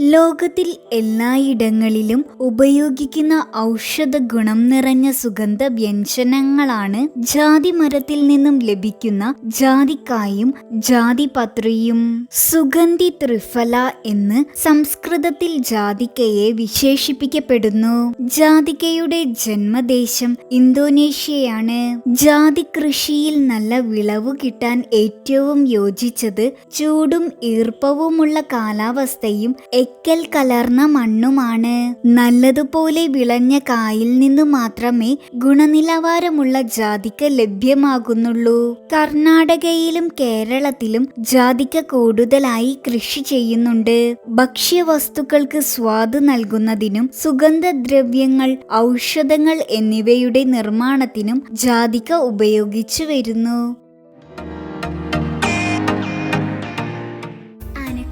ലോകത്തിൽ എല്ലായിടങ്ങളിലും ഉപയോഗിക്കുന്ന ഔഷധ ഗുണം നിറഞ്ഞ സുഗന്ധ വ്യഞ്ജനങ്ങളാണ് ജാതി മരത്തിൽ നിന്നും ലഭിക്കുന്ന ജാതിക്കായും ജാതിപത്രിയും. സുഗന്ധി ത്രിഫല എന്ന് സംസ്കൃതത്തിൽ ജാതിക്കയെ വിശേഷിപ്പിക്കപ്പെടുന്നു. ജാതിക്കയുടെ ജന്മദേശം ഇന്തോനേഷ്യയാണ്. ജാതി കൃഷിയിൽ നല്ല വിളവ് കിട്ടാൻ ഏറ്റവും യോജിച്ചത് ചൂടും ഈർപ്പവുമുള്ള കാലാവസ്ഥയും എക്കൽ കലർന്ന മണ്ണുമാണ്. നല്ലതുപോലെ വിളഞ്ഞ കായിൽ നിന്നു മാത്രമേ ഗുണനിലവാരമുള്ള ജാതിക്ക ലഭ്യമാകുന്നുള്ളൂ. കർണാടകയിലും കേരളത്തിലും ജാതിക്ക കൂടുതലായി കൃഷി ചെയ്യുന്നുണ്ട്. ഭക്ഷ്യവസ്തുക്കൾക്ക് സ്വാദ് നൽകുന്നതിനും സുഗന്ധദ്രവ്യങ്ങൾ ഔഷധങ്ങൾ എന്നിവയുടെ നിർമ്മാണത്തിനും ജാതിക്ക ഉപയോഗിച്ചു വരുന്നു.